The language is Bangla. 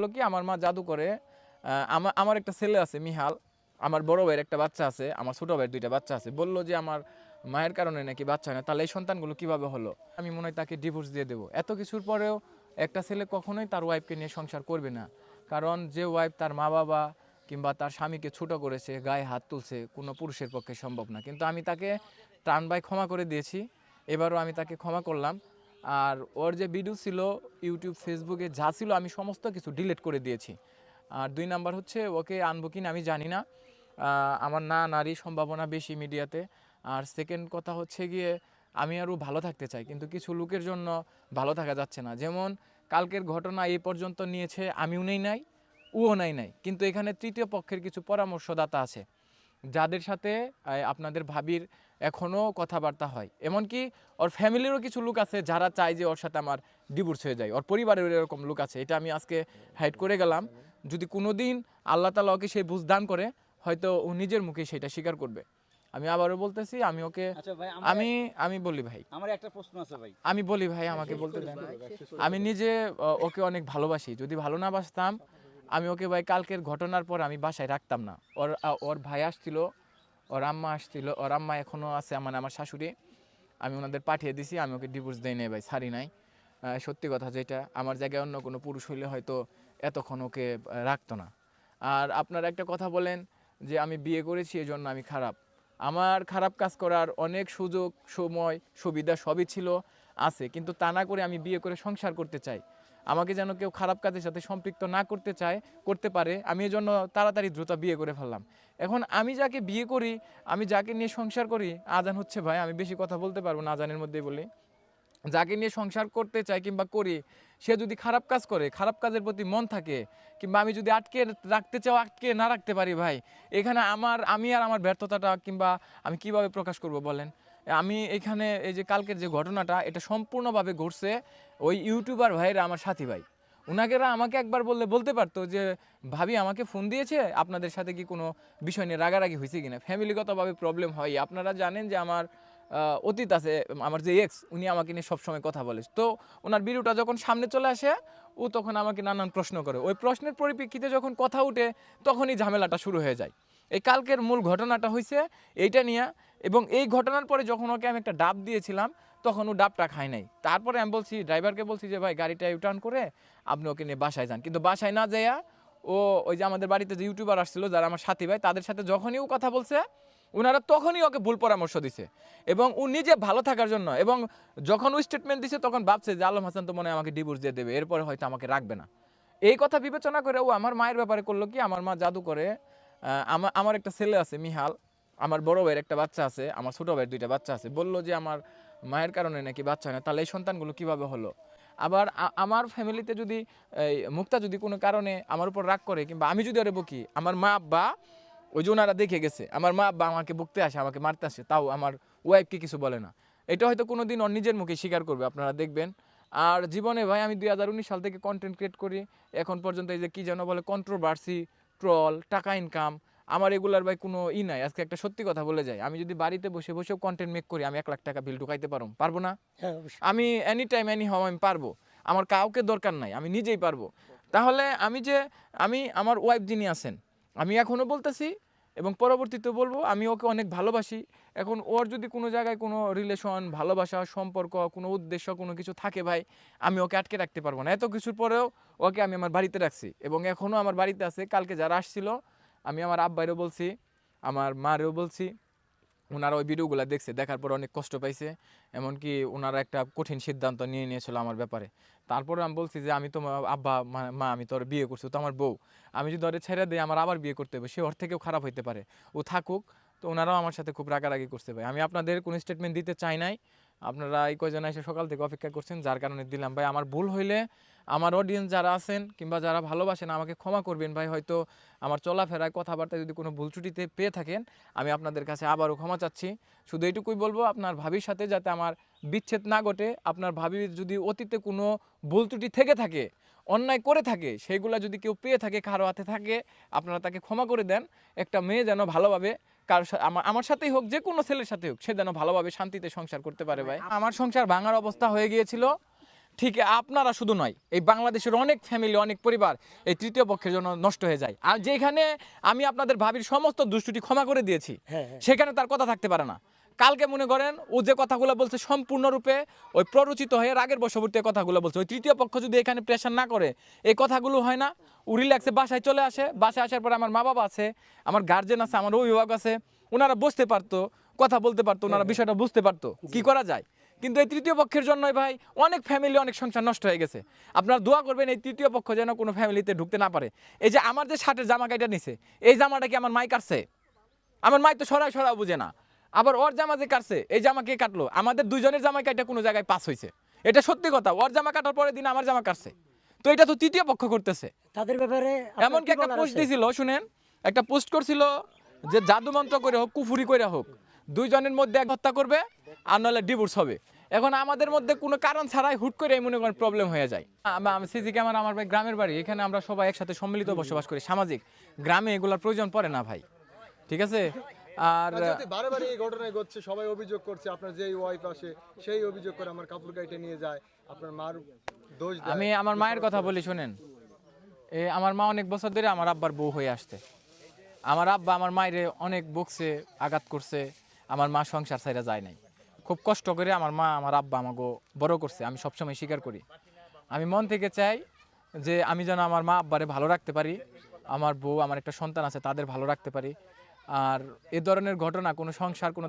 হলো কি, আমার মা জাদু করে আমার আমার একটা ছেলে আছে মিহাল, আমার বড় ভাইয়ের একটা বাচ্চা আছে, আমার ছোট ভাইয়ের দুইটা বাচ্চা আছে। বলল যে আমার মায়ের কারণে নাকি বাচ্চা না, তাহলে এই সন্তানগুলো কীভাবে হলো? আমি মনে হয় তাকে ডিভোর্স দিয়ে দেবো। এত কিছুর পরেও একটা ছেলে কখনোই তার ওয়াইফকে নিয়ে সংসার করবে না। কারণ যে ওয়াইফ তার মা বাবা কিংবা তার স্বামীকে ছোট করেছে, গায়ে হাত তুলছে, কোনো পুরুষের পক্ষে সম্ভব না। কিন্তু আমি তাকে টান ক্ষমা করে দিয়েছি। এবারও আমি তাকে ক্ষমা করলাম। আর ওর যে ভিডিও ছিল ইউটিউব ফেসবুকে যা ছিল, আমি সমস্ত কিছু ডিলিট করে দিয়েছি। আর দুই নাম্বার হচ্ছে, ওকে আনব কিনা আমি জানি না। আমার না নারী সম্ভাবনা বেশি মিডিয়াতে আর সেকেন্ড কথা হচ্ছে গিয়ে, আমি আরও ভালো থাকতে চাই, কিন্তু কিছু লোকের জন্য ভালো থাকা যাচ্ছে না। যেমন, কালকের ঘটনা এই পর্যন্ত নিয়েছে, আমিও নেই নাই, উও নাই নাই। কিন্তু এখানে তৃতীয় পক্ষের কিছু পরামর্শদাতা আছে। যাদের সাথে আপনাদের ভাবির এখনও কথাবার্তা হয়। এমনকি ওর ফ্যামিলিরও কিছু লোক আছে যারা চায় যে ওর সাথে আমার ডিভোর্স হয়ে যায়। ওর পরিবারের এরকম লোক আছে। এটা আমি আজকে হাইড করে গেলাম। যদি কোনো দিন আল্লাহ তালা ওকে সেই বুঝ দান করে হয়তো ও নিজের মুখে সেটা স্বীকার করবে। আমি আবারও বলতেছি আমি ওকে আচ্ছা আমি আমি বলি ভাই। আমার একটা প্রশ্ন আছে ভাই। আমি বলি ভাই আমাকে বলতে দেন। আমি নিজে ওকে অনেক ভালোবাসি। যদি ভালো না বাসতাম আমি ওকে ভাই কালকের ঘটনার পর আমি বাসায় রাখতাম না। ওর ওর ভাই আসছিল ওর আম্মা আসছিল, ওর আম্মা এখনও আছে মানে আমার শাশুড়ি। আমি ওনাদের পাঠিয়ে দিছি, আমি ওকে ডিভোর্স দেই নাই ভাই, ছাড়ি নাই। সত্যি কথা যেটা, আমার জায়গায় অন্য কোনো পুরুষ হইলে হয়তো এতক্ষণ ওকে রাখতো না। আর আপনারা একটা কথা বলেন যে আমি বিয়ে করেছি এই জন্য আমি খারাপ। আমার খারাপ কাজ করার অনেক সুযোগ, সময়, সুবিধা সবই ছিল, আছে। কিন্তু তা না করে আমি বিয়ে করে সংসার করতে চাই। আমাকে যেন কেউ খারাপ কাজের সাথে সম্পৃক্ত না করতে চায়, করতে পারে, আমি এজন্য তাড়াতাড়ি দ্রুত বিয়ে করে ফেললাম। এখন আমি যাকে বিয়ে করি, আমি যাকে নিয়ে সংসার করি, আজান হচ্ছে ভাই, আমি বেশি কথা বলতে পারব না আজানের মধ্যেই বলি। যাকে নিয়ে সংসার করতে চাই কিংবা করি, সে যদি খারাপ কাজ করে, খারাপ কাজের প্রতি মন থাকে, কিংবা আমি যদি আটকে রাখতে চাও, আটকে না রাখতে পারি ভাই, এখানে আমার, আমি আর আমার ব্যর্থতাটা কিংবা আমি কীভাবে প্রকাশ করব বলেন? আমি এখানে এই যে কালকের যে ঘটনাটা, এটা সম্পূর্ণভাবে ঘটছে ওই ইউটিউবার ভাইরা আমার সাথী ভাই। ওনাকেরা আমাকে একবার বললে, বলতে পারতো যে, ভাবি, আমাকে ফোন দিয়েছে? আপনাদের সাথে কি কোনো বিষয় নিয়ে রাগারাগি হয়েছে কিনা? ফ্যামিলিগতভাবে প্রবলেম হয়। আপনারা জানেন যে আমার অতীত আছে, আমার যে এক্স উনি আমাকে নিয়ে সবসময় কথা বলে। তো ওনার ভিডিওটা যখন সামনে চলে আসে, ও তখন আমাকে নানান প্রশ্ন করে। ওই প্রশ্নের পরিপ্রেক্ষিতে যখন কথা উঠে, তখনই ঝামেলাটা শুরু হয়ে যায়। এই কালকের মূল ঘটনাটা হয়েছে এইটা নিয়ে এবং এই ঘটনার পরে যখন ওকে আমি একটা ডাব দিয়েছিলাম, তখন ও ডাবটা খায় নাই। তারপরে আমি বলছি, ড্রাইভারকে বলছি যে, ভাই, গাড়িটা ইউটার্ন করে আপনি ওকে নিয়ে বাসায় যান। কিন্তু বাসায় না যাইয়া ও ওই যে আমাদের বাড়িতে যে ইউটিউবার আসছিল, যারা আমার সাথী ভাই, তাদের সাথে যখনই ও কথা বলছে ওনারা তখনই ওকে ভুল পরামর্শ দিছে। এবং ও নিজে ভালো থাকার জন্য এবং যখন ও স্টেটমেন্ট দিছে, তখন ভাবছে যে আলম হাসান তো মনে হয় আমাকে ডিভোর্স দিয়ে দেবে, এরপরে হয়তো আমাকে রাখবে না। এই কথা বিবেচনা করে ও আমার মায়ের ব্যাপারে করল কি, আমার মা জাদু করে আমার আমার একটা ছেলে আছে, মিহাল। আমার বড় ভাইয়ের একটা বাচ্চা আছে, আমার ছোট ভাইয়ের দুইটা বাচ্চা আছে। বলল যে আমার মায়ের কারণে নাকি বাচ্চা হয় না, তাহলে এই সন্তানগুলো কীভাবে হলো? আবার আমার ফ্যামিলিতে যদি, এই মুক্তা যদি কোনো কারণে আমার উপর রাগ করে, কিংবা আমি যদি আরে বকি, আমার মা আব্বা, ওই যে ওনারা দেখে গেছে, আমার মা আব্বা আমাকে বকতে আসে, আমাকে মারতে আসে, তাও আমার ওয়াইফকে কিছু বলে না। এটা হয়তো কোনো দিন নিজের মুখে স্বীকার করবে, আপনারা দেখবেন। আর জীবনে ভাই, আমি দুই হাজার উনিশ সাল থেকে কন্টেন্ট ক্রিয়েট করি, এখন পর্যন্ত এই যে কী যেন বলে কন্ট্রোভার্সি ট্রল টাকা ইনকাম আমার এগুলার ভাই কোনো ই নাই। আজকে একটা সত্যি কথা বলে যাই। আমি যদি বাড়িতে বসে বসেও কন্টেন্ট মেক করি আমি এক লাখ টাকা বিল ঢুকাইতে পারব পারব না? হ্যাঁ আমি এনি টাইম এনি হাও আমি পারব। আমার কাউকে দরকার নাই আমি নিজেই পারব। তাহলে আমি যে আমি আমার ওয়াইফ যিনি আছেন আমি এখনও বলতেছি এবং পরবর্তীতে বলব, আমি ওকে অনেক ভালোবাসি। এখন ওর যদি কোনো জায়গায় কোনো রিলেশন ভালোবাসা, সম্পর্ক, কোনো উদ্দেশ্য, কোনো কিছু থাকে ভাই, আমি ওকে আটকে রাখতে পারব না। এত কিছুর পরেও ওকে আমি আমার বাড়িতে রাখছি এবং এখনও আমার বাড়িতে আছে। কালকে যারা আসছিল, আমি আমার আব্বাইরও বলছি, আমার মারেও বলছি। ওনারা ওই ভিডিওগুলো দেখছে, দেখার পর অনেক কষ্ট পাইছে। এমনকি ওনারা একটা কঠিন সিদ্ধান্ত নিয়ে নিয়েছিল আমার ব্যাপারে। তারপরে আমি বলছি যে, আমি তো আব্বা, মা- মা, আমি তোর বিয়ে করছি তো আমার বউ। আমি যদি ওরে ছেড়ে দিই, আমার আবার বিয়ে করতে হবে। সে ওর থেকেও খারাপ হইতে পারে। ও থাকুক। তো ওনারাও আমার সাথে খুব রাগারাগি করতে পারে আমি আপনাদের কোনো স্টেটমেন্ট দিতে চাই নাই। আপনারা এই কয়জন এসে সকাল থেকে অপেক্ষা করছেন, যার কারণে দিলাম। ভাই, আমার ভুল হইলে আমার অডিয়েন্স যারা আছেন কিংবা যারা ভালোবাসেন আমাকে ক্ষমা করবেন। ভাই, হয়তো আমার চলাফেরায় কথাবার্তায় যদি কোনো ভুল ত্রুটিতে পেয়ে থাকেন, আমি আপনাদের কাছে আবারও ক্ষমা চাচ্ছি। শুধু এইটুকুই বলব, আপনার ভাবির সাথে যাতে আমার বিচ্ছেদ না ঘটে, আপনার ভাবির যদি অতীতে কোনো ভুল ত্রুটি থেকে থাকে, অন্যায় করে থাকে, সেইগুলো যদি কেউ পেয়ে থাকে, কারও হাতে থাকে, আপনারা তাকে ক্ষমা করে দেন। একটা মেয়ে যেন ভালোভাবে কারোর আমার আমার সাথেই হোক যে কোনো ছেলের সাথে হোক সে যেন ভালোভাবে শান্তিতে সংসার করতে পারে ভাই। আমার সংসার ভাঙার অবস্থা হয়ে গিয়েছিল। ঠিক আপনারা শুধু নয় এই বাংলাদেশের অনেক ফ্যামিলি অনেক পরিবার এই তৃতীয় পক্ষের জন্য নষ্ট হয়ে যায়। আর যেখানে আমি আপনাদের ভাবির সমস্ত দুষ্টুটি ক্ষমা করে দিয়েছি হ্যাঁ, হ্যাঁ। সেখানে তার কথা থাকতে পারে না। কালকে মনে করেন ও যে কথাগুলো বলছে সম্পূর্ণরূপে ওই প্ররোচিত হয়ে রাগের বশবর্তী কথাগুলো বলছে। ওই তৃতীয় পক্ষ যদি এখানে প্রেশার না করে এই কথাগুলো হয় না। ও রিল্যাক্সে বাসায় চলে আসে। বাসায় আসার পরে আমার মা বাবা আছে আমার গার্জেন আছে আমার অভিভাবক আছে। ওনারা বসতে পারতো কথা বলতে পারতো ওনারা বিষয়টা বুঝতে পারতো কি করা যায়। কিন্তু এই তৃতীয় পক্ষের জন্যই ভাই অনেক ফ্যামিলি অনেক সংসার নষ্ট হয়ে গেছে। আপনারা দোয়া করবেন এই তৃতীয় পক্ষ যেন কোনো ফ্যামিলিতে ঢুকতে না পারে। এই যে আমার যে শার্টের জামা কাইটা নিছে এই জামাটা কি আমার মাই কাটছে? আমার মাই তো সরাই সরা বুঝে না। আবার ওর জামা যে কাটছে এই জামা কে কাটলো? আমাদের দুজনের জামা কাটা কোনো জায়গায় পাস হয়েছে এটা সত্যি কথা ওর জামা কাটার পরের দিন আমার জামা কাটছে। তো এটা তো তৃতীয় পক্ষ করতেছে। তাদের ব্যাপারে এমনকি একটা পোস্ট? দিছিল শুনেন? একটা পোস্ট করছিল যে জাদু মন্ত্র করে হোক কুফুরি করে হোক দুইজনের মধ্যে এক হত্যা করবে আর নাহলে ডিভোর্স হবে। এখন আমাদের মধ্যে কোনো কারণ ছাড়াই হুট করে মনে করেন প্রবলেম হয়ে যায়। আম- সিসি ক্যামেরা আমার ভাই গ্রামের বাড়ি এখানে আমরা সবাই একসাথে সম্মিলিত বসবাস করি সামাজিক। গ্রামে এগুলোর প্রয়োজন পড়ে না ভাই ঠিক আছে? আর বারে এই ঘটনায় ঘটছে সবাই অভিযোগ করছে আপনার যেই ওয়াইফ আসে সেই অভিযোগ করে আমার কাপড় গাইটে নিয়ে যায় আপনার মার দোষ আমি আমার মায়ের কথা বলি শুনেন। এ আমার মা অনেক বছর ধরে আমার আব্বার বউ হয়ে আমার আব্বা আমার মায়ের অনেক বকছে আঘাত করছে আমার মা সংসার ছাইরা যায় নাই। খুব কষ্ট করে আমার মা আমার আব্বা আমাকে বড় করছে আমি সবসময় স্বীকার করি। আমি মন থেকে চাই যে আমি যেন আমার মা আব্বারে ভালো রাখতে পারি আমার বউ আমার একটা সন্তান আছে তাদের ভালো রাখতে পারি। আর এ ধরনের ঘটনা কোনো সংসার কোনো